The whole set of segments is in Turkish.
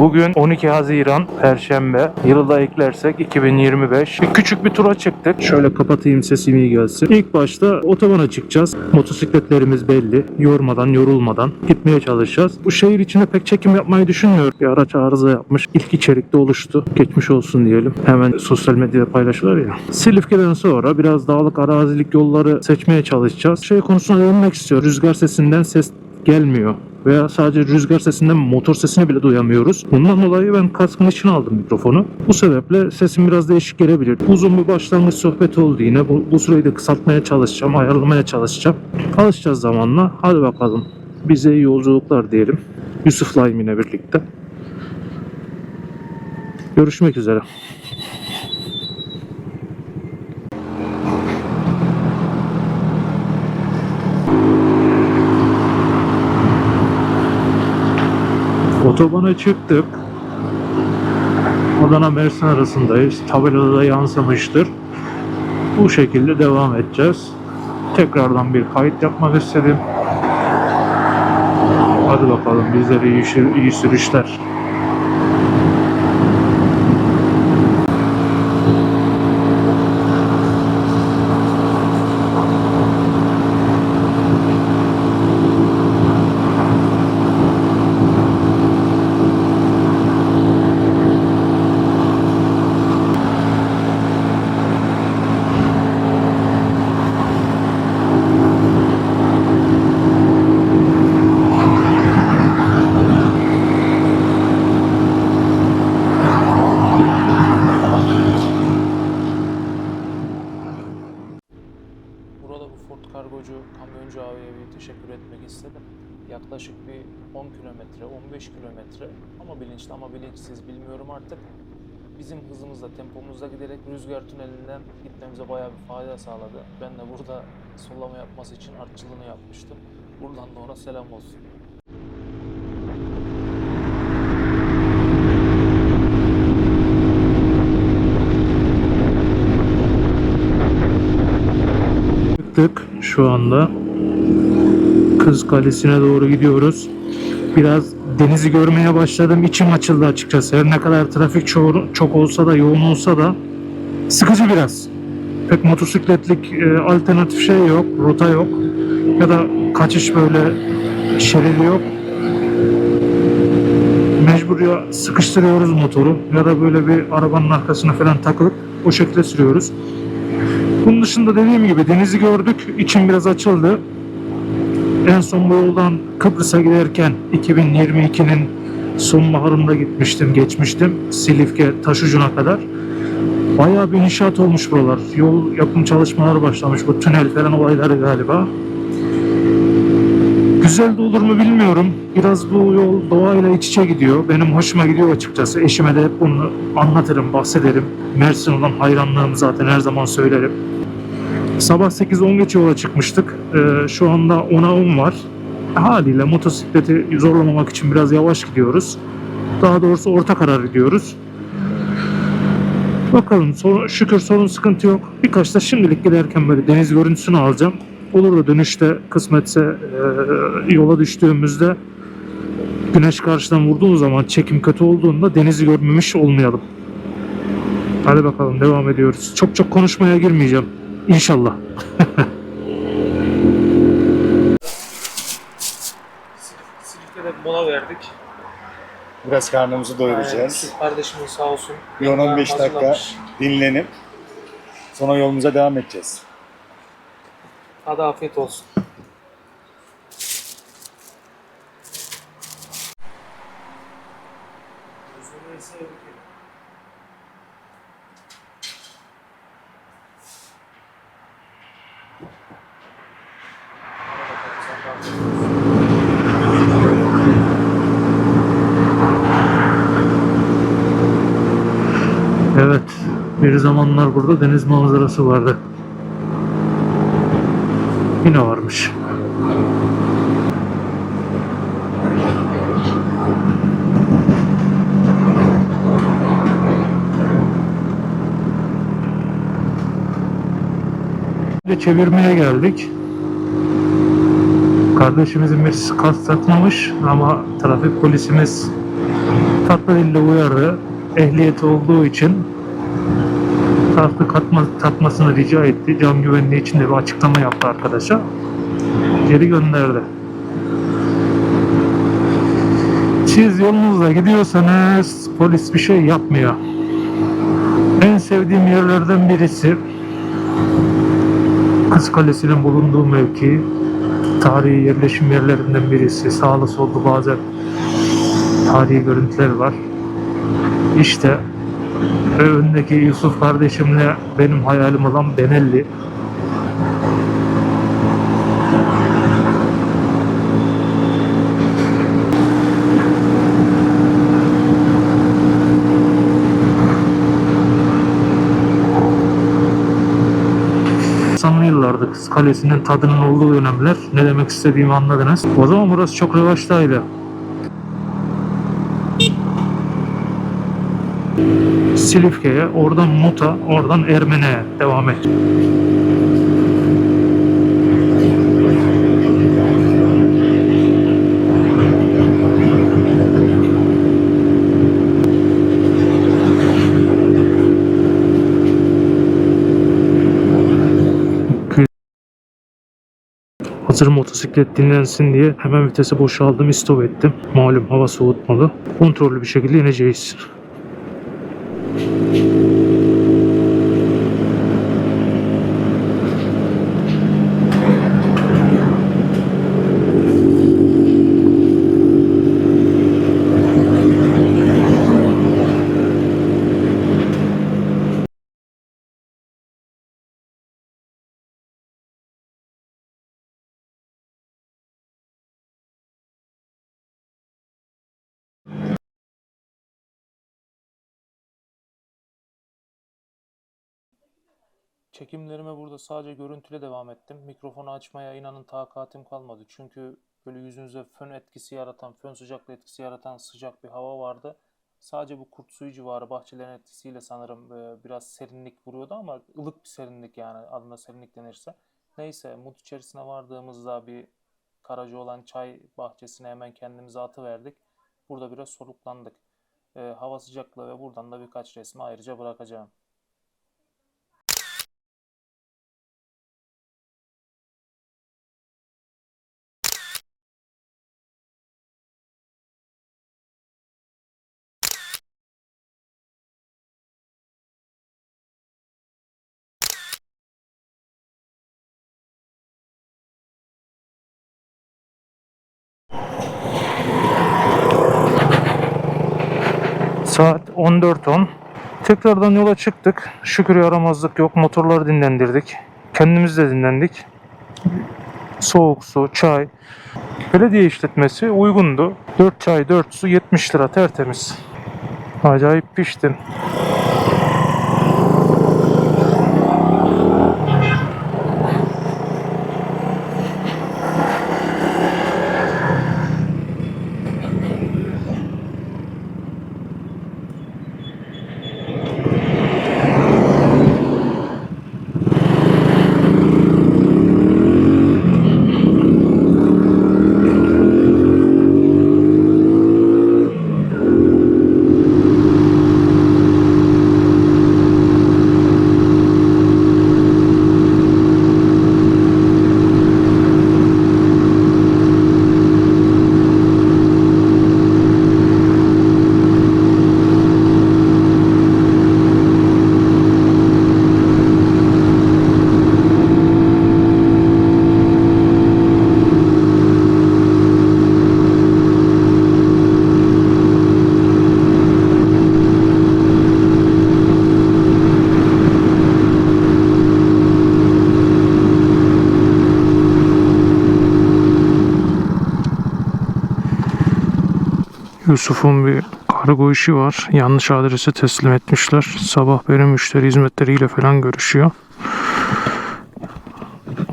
Bugün 12 Haziran Perşembe. Yılı da eklersek 2025. Bir küçük bir tura çıktık. Şöyle kapatayım sesim iyi gelsin. İlk başta otobana çıkacağız. Motosikletlerimiz belli. Yormadan, yorulmadan gitmeye çalışacağız. Bu şehir içinde pek çekim yapmayı düşünmüyorum. Bir araç arıza yapmış. İlk içerikte oluştu. Geçmiş olsun diyelim. Hemen sosyal medyada paylaşılır ya. Silifke'den sonra biraz dağlık arazilik yolları seçmeye çalışacağız. Şey konusuna değinmek istiyorum. Rüzgar sesinden ses gelmiyor veya sadece rüzgar sesinden motor sesini bile duyamıyoruz. Bundan dolayı ben kaskın içine aldım mikrofonu. Bu sebeple sesim biraz değişik gelebilir. Uzun bir başlangıç sohbet oldu yine. Bu, bu süreyi de kısaltmaya çalışacağım, ayarlamaya çalışacağım. Alışacağız zamanla. Hadi bakalım. Bize iyi yolculuklar diyelim. Yusuf'la yine birlikte. Görüşmek üzere. Otobana çıktık. Adana Mersin arasındayız. Tabelada da yansımıştır. Bu şekilde devam edeceğiz. Tekrardan bir kayıt yapmak istedim. Hadi bakalım bizlere iyi, iyi sürüşler. Burada bu Ford Kargocu kamyoncu abiye bir teşekkür etmek istedim. Yaklaşık bir 10 kilometre, 15 kilometre ama bilinçli ama bilinçsiz bilmiyorum artık. Bizim hızımızla, tempomuzla giderek rüzgar tünelinden gitmemize bayağı bir fayda sağladı. Ben de burada sollama yapması için artçılığını yapmıştım. Buradan da ona selam olsun. Çıktık şu anda. Kız Kalesi'ne doğru gidiyoruz. Biraz denizi görmeye başladım. İçim açıldı açıkçası. Her ne kadar trafik ço- çok olsa da yoğun olsa da sıkıcı biraz. Pek motosikletlik e, alternatif şey yok, rota yok. Ya da kaçış böyle şeridi yok. Mecbur ya sıkıştırıyoruz motoru ya da böyle bir arabanın arkasına falan takılıp o şekilde sürüyoruz. Bunun dışında dediğim gibi denizi gördük. İçim biraz açıldı. En son bu yoldan Kıbrıs'a giderken 2022'nin sonbaharında gitmiştim, geçmiştim. Silifke Taşucu'na kadar. Bayağı bir inşaat olmuş buralar. Yol yapım çalışmaları başlamış. Bu tünel falan olayları galiba. Güzel de olur mu bilmiyorum. Biraz bu yol doğayla iç içe gidiyor. Benim hoşuma gidiyor açıkçası. Eşime de hep bunu anlatırım, bahsederim. Mersin olan hayranlığımı zaten her zaman söylerim. Sabah 8-10 geç yola çıkmıştık. Ee, şu anda 10'a 10 var. Haliyle motosikleti zorlamamak için biraz yavaş gidiyoruz. Daha doğrusu orta karar gidiyoruz. Bakalım sorun, şükür sorun sıkıntı yok. Birkaç da şimdilik giderken böyle deniz görüntüsünü alacağım. Olur da dönüşte kısmetse e, yola düştüğümüzde güneş karşıdan vurduğu zaman çekim kötü olduğunda denizi görmemiş olmayalım. Hadi bakalım devam ediyoruz. Çok çok konuşmaya girmeyeceğim. İnşallah. Silifke'de mola verdik. Biraz karnımızı doyuracağız. Kardeşimiz sağ olsun. Bir 10-15 dakika dinlenip sonra yolumuza devam edeceğiz. Hadi afiyet olsun. Evet. Bir zamanlar burada deniz manzarası vardı. Yine varmış. De çevirmeye geldik. Kardeşimizin bir kas satmamış ama trafik polisimiz tatlı dille uyarı. Ehliyeti olduğu için farklı katma, tatmasını rica etti. Cam güvenliği için de bir açıklama yaptı arkadaşa. Geri gönderdi. Siz yolunuzda gidiyorsanız polis bir şey yapmıyor. En sevdiğim yerlerden birisi Kız Kalesi'nin bulunduğu mevki. Tarihi yerleşim yerlerinden birisi. Sağlı sollu bazen tarihi görüntüler var. İşte ve öndeki Yusuf kardeşimle benim hayalim olan Benelli. Yıllardı Kalesi'nin tadının olduğu dönemler. Ne demek istediğimi anladınız. O zaman burası çok revaçtaydı. Silifke'ye, oradan Mut'a, oradan Ermene'ye devam et. Hazır motosiklet dinlensin diye hemen vitesi boşaldım, istop ettim. Malum hava soğutmalı. Kontrollü bir şekilde ineceğiz. Çekimlerime burada sadece görüntüyle devam ettim. Mikrofonu açmaya inanın takatim kalmadı. Çünkü böyle yüzünüze fön etkisi yaratan, fön sıcaklığı etkisi yaratan sıcak bir hava vardı. Sadece bu kurt suyu civarı bahçelerin etkisiyle sanırım e, biraz serinlik vuruyordu ama ılık bir serinlik yani adına serinlik denirse. Neyse mut içerisine vardığımızda bir Karaca olan çay bahçesine hemen kendimize atıverdik. Burada biraz soluklandık. E, hava sıcaklığı ve buradan da birkaç resmi ayrıca bırakacağım. Saat 14.10. Tekrardan yola çıktık. Şükür yaramazlık yok. Motorları dinlendirdik. Kendimiz de dinlendik. Soğuk su, çay. Belediye işletmesi uygundu. 4 çay, 4 su 70 lira tertemiz. Acayip piştin. Yusuf'un bir kargo işi var. Yanlış adrese teslim etmişler. Sabah beri müşteri hizmetleriyle falan görüşüyor.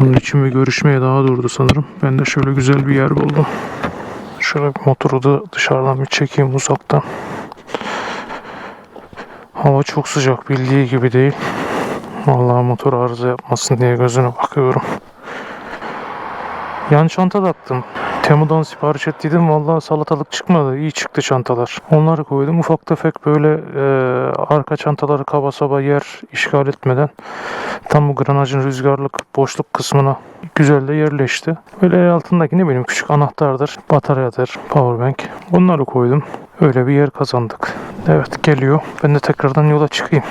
Onun için bir görüşmeye daha durdu sanırım. Ben de şöyle güzel bir yer buldum. Şöyle bir motoru da dışarıdan bir çekeyim uzaktan. Hava çok sıcak bildiği gibi değil. Vallahi motor arıza yapmasın diye gözüne bakıyorum. Yan çanta taktım. Temu'dan sipariş ettiydim. Vallahi salatalık çıkmadı. İyi çıktı çantalar. Onları koydum. Ufak tefek böyle e, arka çantaları kaba saba yer işgal etmeden tam bu granajın rüzgarlık boşluk kısmına güzel de yerleşti. Böyle el altındaki ne bileyim küçük anahtardır, bataryadır, powerbank. Onları koydum. Öyle bir yer kazandık. Evet geliyor. Ben de tekrardan yola çıkayım.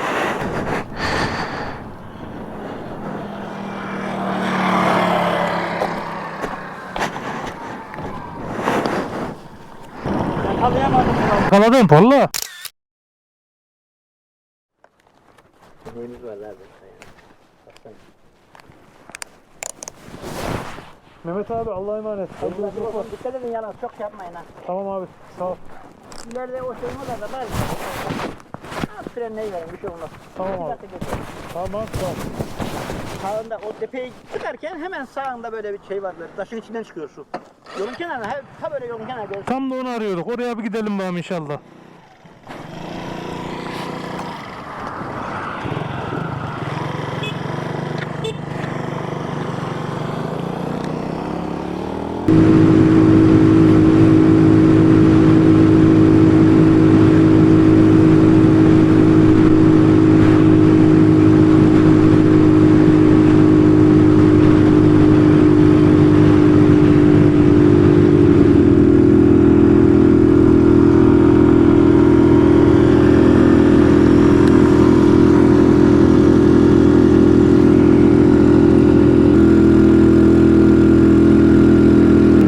Yakalayamadım ulan. Kaladım valla. Neyimiz var abi? Baksana. Mehmet abi Allah'a emanet. Dikkat edin yalnız çok yapmayın ha. Tamam abi sağ ol. İleride o şeyin var da var. Ha, frenleyi verin bir şey olmaz. Tamam abi. Tamam sağ ol. Sağında o tepeye çıkarken hemen sağında böyle bir şey var böyle taşın içinden çıkıyor su. Yolun kenarına, ha, böyle yolun kenarına. Tam da onu arıyorduk. Oraya bir gidelim bakalım inşallah.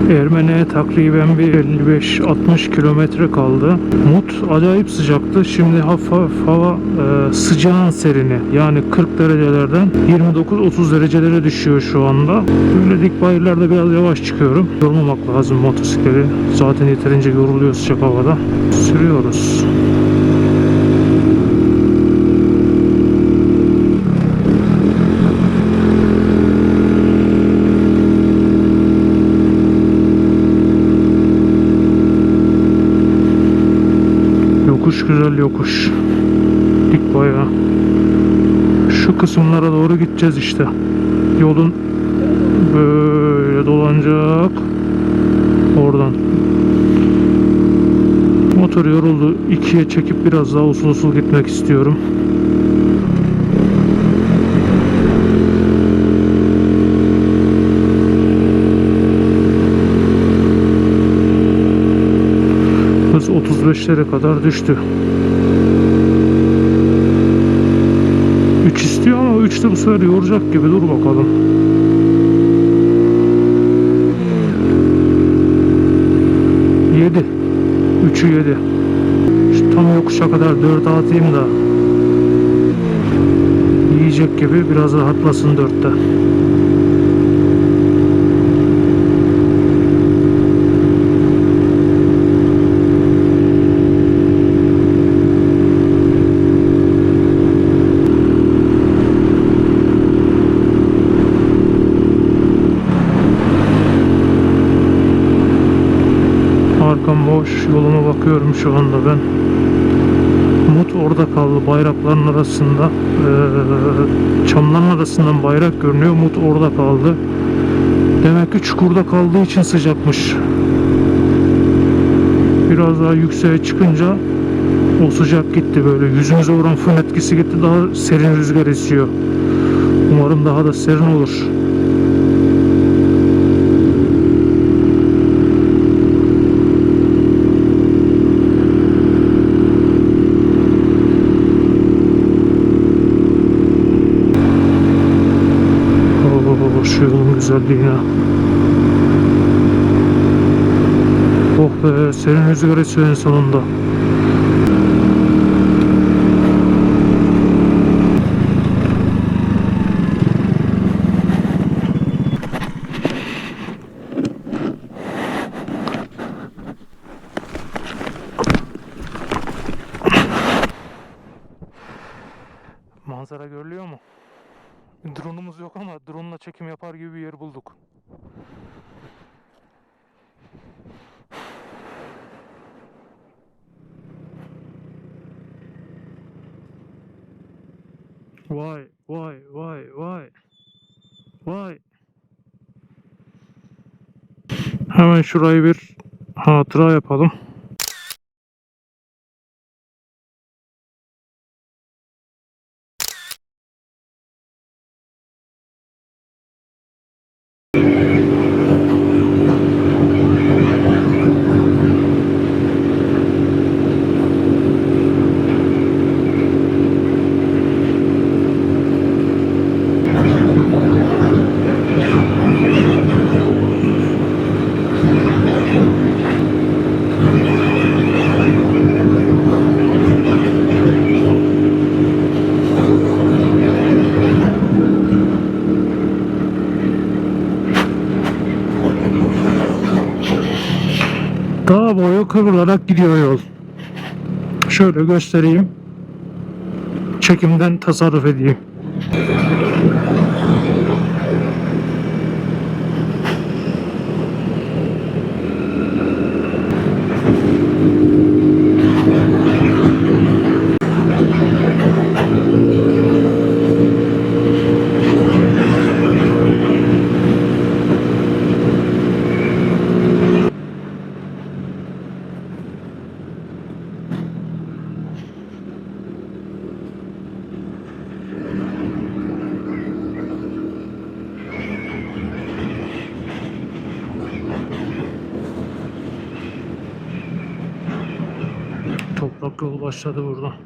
Ermeni'ye takriben bir 55-60 kilometre kaldı. Mut acayip sıcaktı. Şimdi hafif hava e, sıcağın serini. Yani 40 derecelerden 29-30 derecelere düşüyor şu anda. Böyle dik bayırlarda biraz yavaş çıkıyorum. Yormamak lazım motosikleti. Zaten yeterince yoruluyor sıcak havada. Sürüyoruz. Yokuş güzel yokuş. Dik bayağı. Şu kısımlara doğru gideceğiz işte. Yolun böyle dolanacak. Oradan. Motor yoruldu. İkiye çekip biraz daha usul usul gitmek istiyorum. Hız 35'lere kadar düştü. 3 istiyor ama 3 de bu sefer yoracak gibi. Dur bakalım. Yedi. Üçü yedi. Şu tam yokuşa kadar 4 atayım da yiyecek gibi biraz rahatlasın dörtte. Bakıyorum şu anda ben. Mut orada kaldı bayrakların arasında. Ee, çamların arasından bayrak görünüyor. Mut orada kaldı. Demek ki çukurda kaldığı için sıcakmış. Biraz daha yükseğe çıkınca o sıcak gitti böyle. Yüzümüze vuran fön etkisi gitti. Daha serin rüzgar esiyor. Umarım daha da serin olur. Oo, şu yolun güzelliğine. Oh rüzgar esiyor en sonunda. Manzara görülüyor mu? Drone'umuz yok ama drone'la çekim yapar gibi bir yer bulduk. Vay vay vay vay. Vay. Hemen şurayı bir hatıra yapalım. Kıvrılarak gidiyor yol. Şöyle göstereyim. Çekimden tasarruf edeyim. Toprak yol başladı burada.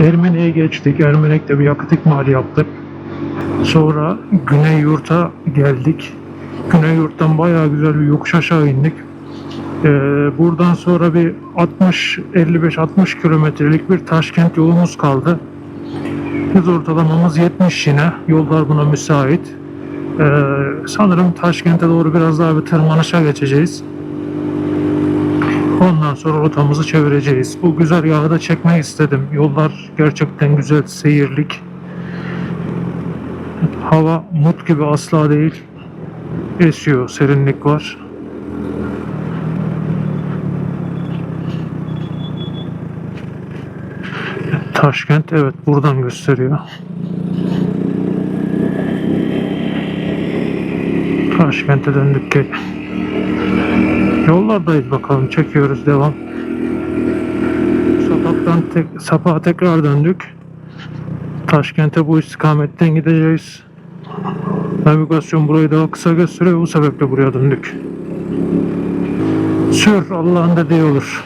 Ermeni'ye geçtik. Ermenek'te bir yakıt ikmali yaptık. Sonra Güney Yurt'a geldik. Güney Yurt'tan bayağı güzel bir yokuş aşağı indik. Ee, buradan sonra bir 60 55-60 kilometrelik bir Taşkent yolumuz kaldı. Hız ortalamamız 70 yine. Yollar buna müsait. Ee, sanırım Taşkent'e doğru biraz daha bir tırmanışa geçeceğiz. Ondan sonra rotamızı çevireceğiz. Bu güzergahı da çekmek istedim. Yollar gerçekten güzel, seyirlik. Hava mut gibi asla değil. Esiyor, serinlik var. Taşkent evet buradan gösteriyor. Taşkent'e döndük ki. Yollardayız bakalım çekiyoruz devam. Sapaktan tek, sapağa tekrar döndük. Taşkent'e bu istikametten gideceğiz. Navigasyon burayı daha kısa gösteriyor bu sebeple buraya döndük. Sür Allah'ın dediği olur.